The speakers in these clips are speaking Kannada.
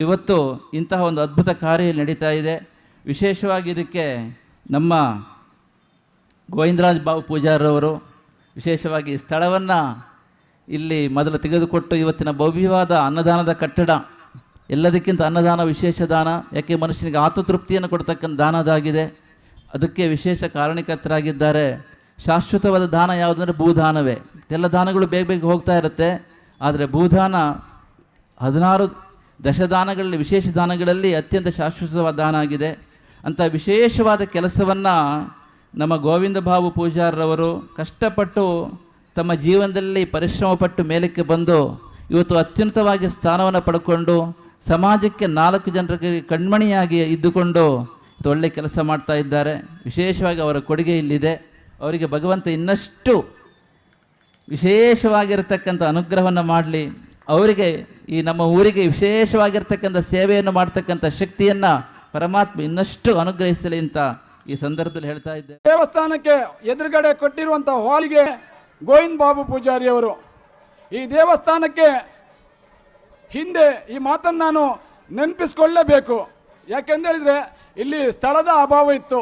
ಇವತ್ತು ಇಂತಹ ಒಂದು ಅದ್ಭುತ ಕಾರ್ಯ ನಡೀತಾ ಇದೆ. ವಿಶೇಷವಾಗಿ ಇದಕ್ಕೆ ನಮ್ಮ ಗೋವಿಂದರಾಜ್ ಬಾಬು ಪೂಜಾರವರು ವಿಶೇಷವಾಗಿ ಸ್ಥಳವನ್ನು ಇಲ್ಲಿ ಮೊದಲು ತೆಗೆದುಕೊಟ್ಟು ಇವತ್ತಿನ ಭವ್ಯವಾದ ಅನ್ನದಾನದ ಕಟ್ಟಡ, ಎಲ್ಲದಕ್ಕಿಂತ ಅನ್ನದಾನ ವಿಶೇಷ ದಾನ, ಯಾಕೆ ಮನುಷ್ಯನಿಗೆ ಆತ್ಮತೃಪ್ತಿಯನ್ನು ಕೊಡ್ತಕ್ಕಂಥ ದಾನದಾಗಿದೆ ಅದಕ್ಕೆ ವಿಶೇಷ ಕಾರಣಕರ್ತರಾಗಿದ್ದಾರೆ. ಶಾಶ್ವತವಾದ ದಾನ ಯಾವುದಂದ್ರೆ ಭೂದಾನವೇ. ಎಲ್ಲ ದಾನಗಳು ಬೇಗ ಬೇಗ ಹೋಗ್ತಾ ಇರುತ್ತೆ. ಆದರೆ ಭೂದಾನ ಹದಿನಾರು ದಶದಾನಗಳಲ್ಲಿ, ವಿಶೇಷ ದಾನಗಳಲ್ಲಿ ಅತ್ಯಂತ ಶಾಶ್ವತವಾದ ದಾನ ಆಗಿದೆ. ಅಂಥ ವಿಶೇಷವಾದ ಕೆಲಸವನ್ನು ನಮ್ಮ ಗೋವಿಂದ ಬಾಬು ಪೂಜಾರರವರು ಕಷ್ಟಪಟ್ಟು ತಮ್ಮ ಜೀವನದಲ್ಲಿ ಪರಿಶ್ರಮಪಟ್ಟು ಮೇಲಕ್ಕೆ ಬಂದು ಇವತ್ತು ಅತ್ಯುನ್ನತವಾಗಿ ಸ್ಥಾನವನ್ನು ಪಡ್ಕೊಂಡು ಸಮಾಜಕ್ಕೆ ನಾಲ್ಕು ಜನರಿಗೆ ಕಣ್ಮಣಿಯಾಗಿ ಇದ್ದುಕೊಂಡು ಒಳ್ಳೆ ಕೆಲಸ ಮಾಡ್ತಾ ಇದ್ದಾರೆ. ವಿಶೇಷವಾಗಿ ಅವರ ಕೊಡುಗೆ ಇಲ್ಲಿದೆ. ಅವರಿಗೆ ಭಗವಂತ ಇನ್ನಷ್ಟು ವಿಶೇಷವಾಗಿರತಕ್ಕಂಥ ಅನುಗ್ರಹವನ್ನು ಮಾಡಲಿ. ಅವರಿಗೆ ಈ ನಮ್ಮ ಊರಿಗೆ ವಿಶೇಷವಾಗಿರ್ತಕ್ಕಂಥ ಸೇವೆಯನ್ನು ಮಾಡ್ತಕ್ಕಂಥ ಶಕ್ತಿಯನ್ನು ಪರಮಾತ್ಮ ಇನ್ನಷ್ಟು ಅನುಗ್ರಹಿಸಲಿ ಅಂತ ಈ ಸಂದರ್ಭದಲ್ಲಿ ಹೇಳ್ತಾ ಇದ್ದೆ ದೇವಸ್ಥಾನಕ್ಕೆ ಎದುರುಗಡೆ ಕೊಟ್ಟಿರುವಂಥ ಹಾಲ್ಗೆ ಗೋವಿಂದ ಬಾಬು ಪೂಜಾರಿ ಅವರು ಈ ದೇವಸ್ಥಾನಕ್ಕೆ ಹಿಂದೆ ಈ ಮಾತನ್ನು ನಾನು ನೆನಪಿಸ್ಕೊಳ್ಳೇಬೇಕು. ಯಾಕೆಂದೇಳಿದರೆ ಇಲ್ಲಿ ಸ್ಥಳದ ಅಭಾವ ಇತ್ತು.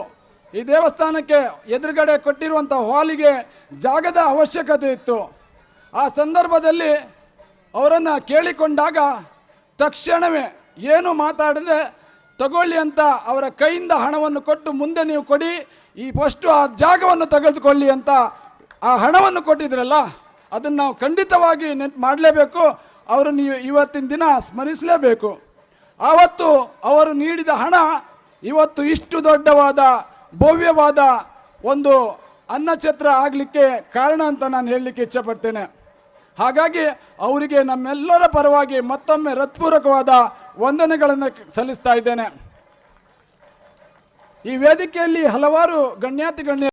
ಈ ದೇವಸ್ಥಾನಕ್ಕೆ ಎದುರುಗಡೆ ಕೊಟ್ಟಿರುವಂಥ ಹಾಲಿಗೆ ಜಾಗದ ಅವಶ್ಯಕತೆ ಇತ್ತು. ಆ ಸಂದರ್ಭದಲ್ಲಿ ಅವರನ್ನು ಕೇಳಿಕೊಂಡಾಗ ತಕ್ಷಣವೇ ಏನು ಮಾತಾಡದೆ ತಗೊಳ್ಳಿ ಅಂತ ಅವರ ಕೈಯಿಂದ ಹಣವನ್ನು ಕೊಟ್ಟು ಮುಂದೆ ನೀವು ಕೊಡಿ, ಈ ಫಸ್ಟು ಆ ಜಾಗವನ್ನು ತೆಗೆದುಕೊಳ್ಳಿ ಅಂತ ಆ ಹಣವನ್ನು ಕೊಟ್ಟಿದ್ರಲ್ಲ, ಅದನ್ನು ನಾವು ಖಂಡಿತವಾಗಿ ನೆನ್ಪು ಮಾಡಲೇಬೇಕು, ಅವರು ನೀವು ಇವತ್ತಿನ ದಿನ ಸ್ಮರಿಸಲೇಬೇಕು. ಆವತ್ತು ಅವರು ನೀಡಿದ ಹಣ ಇವತ್ತು ಇಷ್ಟು ದೊಡ್ಡವಾದ, ಭವ್ಯವಾದ ಒಂದು ಅನ್ನಛತ್ರ ಆಗಲಿಕ್ಕೆ ಕಾರಣ ಅಂತ ನಾನು ಹೇಳಲಿಕ್ಕೆ ಇಚ್ಛಪಡ್ತೇನೆ ಹಾಗಾಗಿ ಅವರಿಗೆ ನಮ್ಮೆಲ್ಲರ ಪರವಾಗಿ ಮತ್ತೊಮ್ಮೆ ಹೃತ್ಪೂರ್ವಕವಾದ ವಂದನೆಗಳನ್ನು ಸಲ್ಲಿಸ್ತಾ ಇದ್ದೇನೆ. ಈ ವೇದಿಕೆಯಲ್ಲಿ ಹಲವಾರು ಗಣ್ಯಾತಿ ಗಣ್ಯ